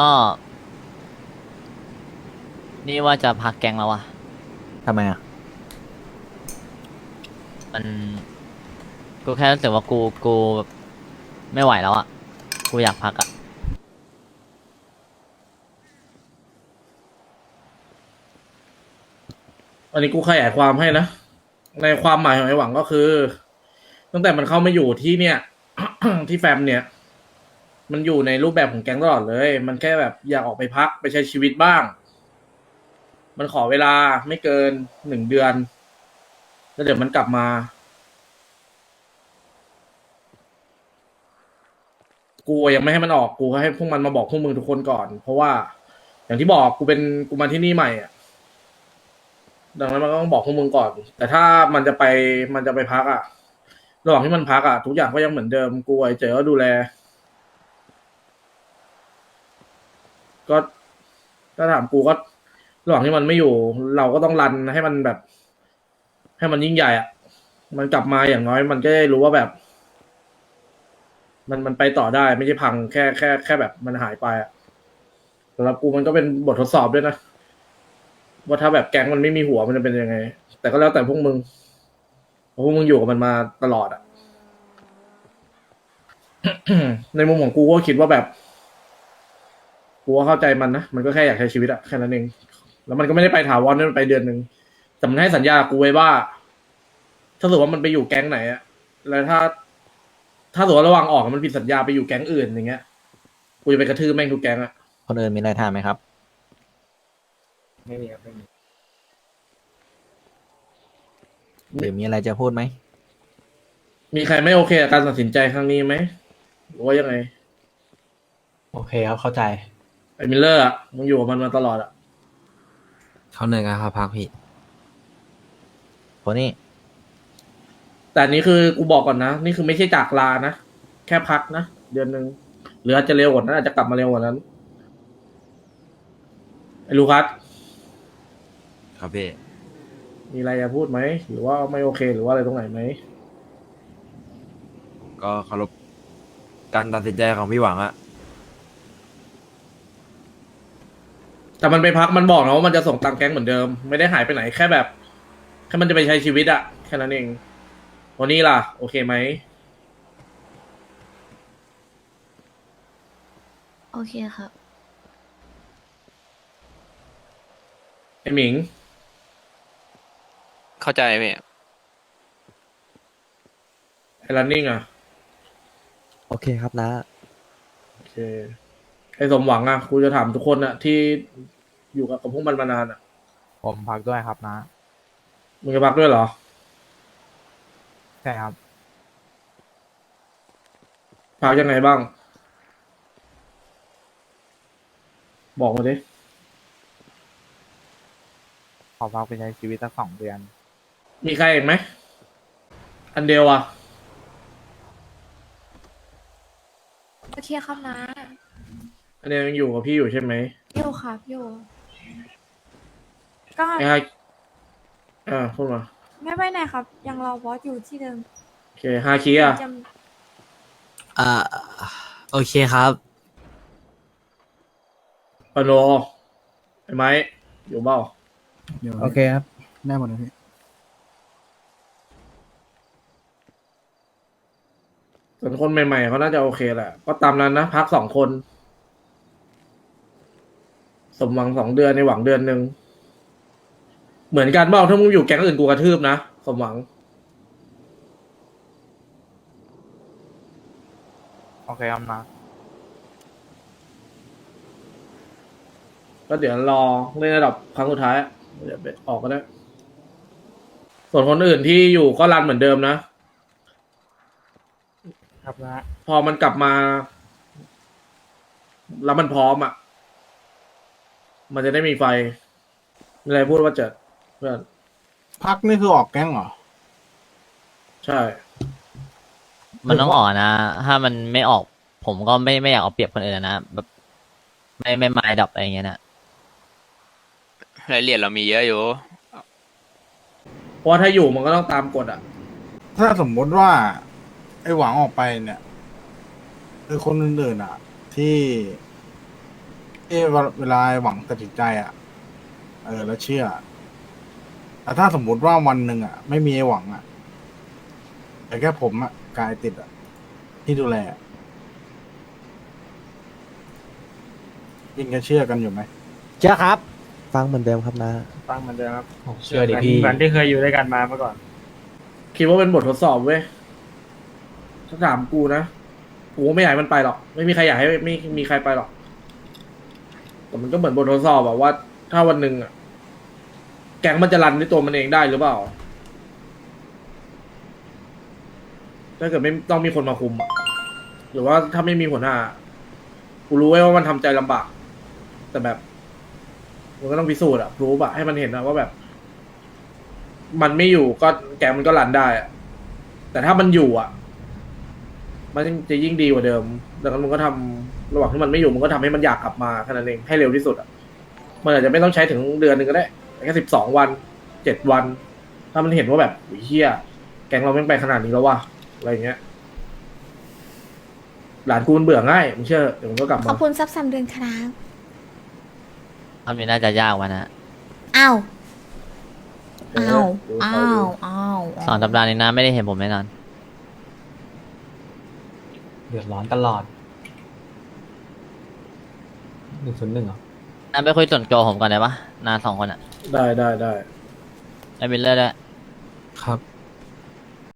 ก็ นี่ว่าจะพักแกงแล้ววะทำไมอะ มันกูแค่รู้สึกว่ากูกูแบบไม่ไหวแล้วอะกูอยากพักอะอันนี้กูขยายความให้นะ ในความหมายของไอ้หวังก็คือ ตั้งแต่มันเข้ามาอยู่ที่เนี่ย ที่แฟมเนี่ย มันอยู่ในรูปแบบของแก๊งตลอดเลย มันแค่แบบอยากออกไปพักไปใช้ชีวิตบ้าง มันขอเวลาไม่เกินหนึ่งเดือน แล้วเดี๋ยวมันกลับมา กูยังไม่ให้มันออกกูให้พวกมันมาบอกพวกมึงทุกคนก่อน เพราะว่า อย่างที่บอกกูเป็นกูมาที่นี่ใหม่อะดังนั้นมันก็ต้องบอกพวกมึงก่อน แต่ถ้ามันจะไปมันจะไปพักอะระหว่างที่มันพักอะทุกอย่างก็ยังเหมือนเดิมกูไอ้เจอก็ดูแล ก็ถ้าถามกูก็ระหว่างที่มันไม่อยู่ เราก็ต้องรันให้มันแบบ ให้มันยิ่งใหญ่อะมันกลับมาอย่างน้อย มันก็ได้รู้ว่าแบบ มันมันไปต่อได้ไม่ใช่พังแค่แค่แค่แบบมันหายไปอะสำหรับกูมันก็เป็นบททดสอบด้วยนะว่าถ้าแบบแก๊งมันไม่มีหัวมันจะเป็นยังไง แต่ก็แล้วแต่พวกมึงเพราะพวกมึงอยู่กับมันมาตลอดอะ ในมุมของกูก็คิดว่าแบบ กูก็เข้าใจมันนะมันก็แค่อยากใช้ชีวิตอะแค่นั้นเองแล้วมันก็ไม่ได้ไปถาวรนั่นมันไปเดือนหนึ่งแต่มันให้สัญญากูไว้ว่า ถ้าสมมติว่ามันไปอยู่แก๊งไหนอะแล้วถ้า ถ้าสมมติว่าระหว่างออกมันผิดสัญญาไปอยู่แก๊งอื่นอย่างเงี้ยกูจะไปกระทืบแม่งทุกแก๊งอะคนอื่นมีอะไรถามไหมครับ ไม่มีครับไม่มีหรือมีอะไรจะพูดไหม มีใครไม่โอเคกับการตัดสินใจครั้งนี้ไหมหรือว่ายังไง โอเคครับเข้าใจ ไอ้มิลเลอร์อะมึงอยู่กับมันมาตลอดอะเขาเหนื่อยกันครับพักพี่คนนี้แต่อันนี้คือกูบอกก่อนนะ นี่คือไม่ใช่จากลานะ แค่พักนะ เดือนหนึ่งหรืออาจจะเร็วกว่านั้นอาจจะกลับมาเร็วกว่านั้น ไอ้ลูคัสครับพี่ มีอะไรจะพูดไหม หรือว่าไม่โอเคหรือว่าอะไรตรงไหนไหม ก็เคารพการตัดสินใจของพี่หวังอะ แต่มันไปพักมันบอกนะว่ามันจะส่งตังค์แก๊งเหมือนเดิม ไม่ได้หายไปไหนแค่แบบแค่มันจะไปใช้ชีวิตอะแค่นั้นเองวันนี้ล่ะ โอเคไหมโอเคครับ ไอ้หมิง เข้าใจไหมไอ้รันนิ่งอะโอเคครับนะ โอเค ไอ้สมหวังอะกูจะถามทุกคนอะที่อยู่กับกับพวกมันมานานอะผมพักด้วยครับนะ มึงจะพักด้วยเหรอ ใช่ครับ พักยังไงบ้าง บอกมาดิขอพักไปใช้ชีวิตสักสองเดือน มีใครอีกไหม อันเดียวอะโอเคครับนะ อันเดียวยังอยู่กับพี่อยู่ใช่ไหมอยู่ครับอยู่ก็ไอ้ฮาอ่าพูดมาไม่ไปไหนครับ ยังรอบอสอยู่ที่เดิมโอเคฮาคิอะจอ่าโอเคครับปโนไอ้ไม้อยู่เบ้าโอเคครับ ได้หมดเลยพี่ ส่วนคนใหม่ๆเขาน่าจะโอเคแหละก็ตามนั้นนะ พักสองคน สมหวังสองเดือนในหวังเดือนหนึ่งเหมือนกันเปล่าถ้ามึงอยู่แก๊งอื่นกูกระทืบนะสมหวัง โอเคครับนะ ก็เดี๋ยวรอเล่นระดับครั้งสุดท้ายอะเดี๋ยวไปออกก็ได้ ส่วนคนอื่นที่อยู่ก็รันเหมือนเดิมนะ ครับนะ พอมันกลับมา แล้วมันพร้อมอะ มันจะได้มีไฟมีอะไรพูดว่าเจิดเพื่อนพักนี่คือออกแก๊งเหรอ ใช่ มันต้องออกนะ ถ้ามันไม่ออก ผมก็ไม่ไม่อยากเอาเปรียบคนอื่นนะแบบไม่ไม่ไม่ดับอะไรอย่างเงี้ยนะรายละเอียดเรามีเยอะอยู่ เพราะว่าถ้าอยู่มันก็ต้องตามกฎอะ ถ้าสมมติว่า ไอ้หวังออกไปเนี่ย คือคนอื่นๆอะ ที่ เอะเวลาไอ้หวังตัดสินใจอะ เออ แล้วเชื่อแต่ถ้าสมมุติว่าวันหนึ่งอะ ไม่มีไอ้หวังอะแต่แค่ผมอะกายติดอะ ที่ดูแลอะยังจะเชื่อกันอยู่ไหมเชื่อครับ ฟังเหมือนเดิมครับนะฟังเหมือนเดิมครับเชื่อดิพี่ เหมือนที่เคยอยู่ด้วยกันมาเมื่อก่อน คิดว่าเป็นบททดสอบเว้ยถ้าถามกูนะกูก็ไม่อยากให้มันไปหรอก ไม่มีใครอยากให้ไม่มีใครไปหรอก แต่มันก็เหมือนบททดสอบอะว่า ถ้าวันหนึ่งอะแก๊งมันจะรันด้วยตัวมันเองได้หรือเปล่า ถ้าเกิดไม่ต้องมีคนมาคุมอะหรือว่าถ้าไม่มีหัวหน้ากูรู้ไว้ว่ามันทำใจลำบาก แต่แบบ มันก็ต้องพิสูจน์อะรู้อะให้มันเห็นอะว่าแบบ มันไม่อยู่ก็แกงมันก็รันได้อะแต่ถ้ามันอยู่อะมันจะยิ่งดีกว่าเดิม ดังนั้นมึงก็ทำ ระหว่างที่มันไม่อยู่มึงก็ทำให้มันอยากกลับมาแค่นั้นเองให้เร็วที่สุดอะมันอาจจะไม่ต้องใช้ถึงเดือนหนึ่งก็ได้แค่สิบสองวันเจ็ดวัน ถ้ามันเห็นว่าแบบโอ้ยเฮียแกงเราไม่งไปขนาดนี้แล้ววะอะไรอย่างเงี้ย หลานกูมันเบื่อง่ายมึงเชื่อเดี๋ยวมันก็กลับขมา อบคุณซับซัมเดือนครับทำนี้น่าจะยากวะนะอ้าวเอออ้าวดูอ้าคอยดูวอ้าวสองสัปดาห์นี้นะไม่ได้เห็นผมแน่นอน เดือดร้อนตลอด หนึ่งศูนย์หนึ่งเหรอน่าไปคุยส่วนตัวผมก่อนได้ปะนาสองคนอะได้ได้ได้ไอ้บิลเลอร์ด้วยครับ